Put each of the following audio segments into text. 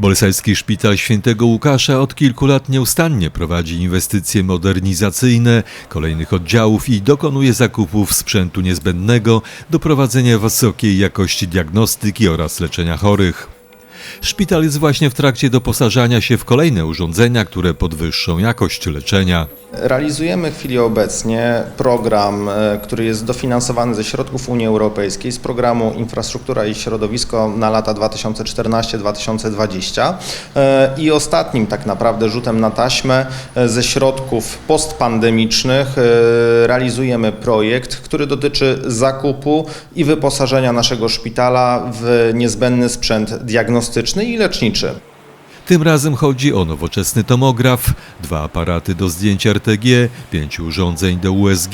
Bolesowski Szpital Świętego Łukasza od kilku lat nieustannie prowadzi inwestycje modernizacyjne kolejnych oddziałów i dokonuje zakupów sprzętu niezbędnego do prowadzenia wysokiej jakości diagnostyki oraz leczenia chorych. Szpital jest właśnie w trakcie doposażania się w kolejne urządzenia, które podwyższą jakość leczenia. Realizujemy w chwili obecnie program, e, który jest dofinansowany ze środków Unii Europejskiej, z programu Infrastruktura i Środowisko na lata 2014-2020 E, i ostatnim tak naprawdę rzutem na taśmę e, ze środków postpandemicznych realizujemy projekt, który dotyczy zakupu i wyposażenia naszego szpitala w niezbędny sprzęt diagnostyczny i leczniczy. Tym razem chodzi o nowoczesny tomograf, dwa aparaty do zdjęcia RTG, pięć urządzeń do USG,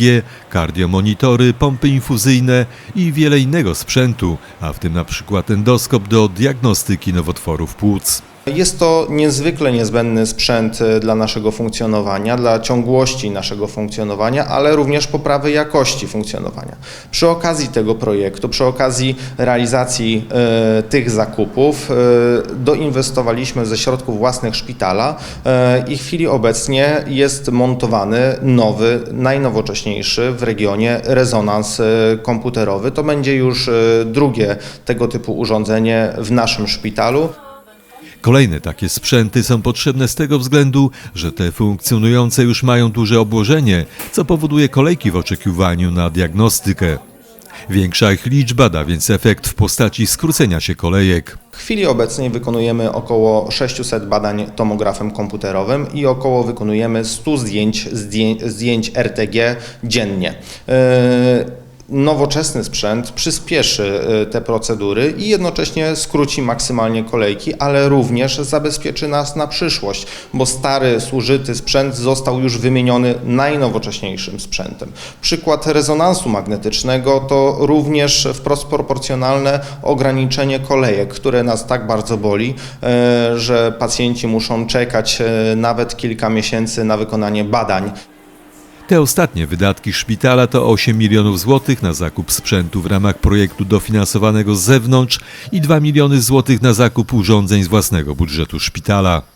kardiomonitory, pompy infuzyjne i wiele innego sprzętu, a w tym na przykład endoskop do diagnostyki nowotworów płuc. Jest to niezwykle niezbędny sprzęt e, dla naszego funkcjonowania, dla ciągłości naszego funkcjonowania, ale również poprawy jakości funkcjonowania. Przy okazji tego projektu, przy okazji realizacji e, tych zakupów, e, doinwestowaliśmy ze środków własnych szpitala e, i w chwili obecnie jest montowany nowy, najnowocześniejszy w regionie rezonans komputerowy. To będzie już drugie tego typu urządzenie w naszym szpitalu. Kolejne takie sprzęty są potrzebne z tego względu, że te funkcjonujące już mają duże obłożenie, co powoduje kolejki w oczekiwaniu na diagnostykę. Większa ich liczba da więc efekt w postaci skrócenia się kolejek. W chwili obecnej wykonujemy około 600 badań tomografem komputerowym i około wykonujemy 100 zdjęć, zdjęć, RTG dziennie. Nowoczesny sprzęt przyspieszy yy, te procedury i jednocześnie skróci maksymalnie kolejki, ale również zabezpieczy nas na przyszłość, bo stary, zużyty sprzęt został już wymieniony najnowocześniejszym sprzętem. Przykład rezonansu magnetycznego to również wprost proporcjonalne ograniczenie kolejek, które nas tak bardzo boli, e, że pacjenci muszą czekać e, nawet kilka miesięcy na wykonanie badań. Te ostatnie wydatki szpitala to 8 milionów złotych na zakup sprzętu w ramach projektu dofinansowanego z zewnątrz i 2 miliony złotych na zakup urządzeń z własnego budżetu szpitala.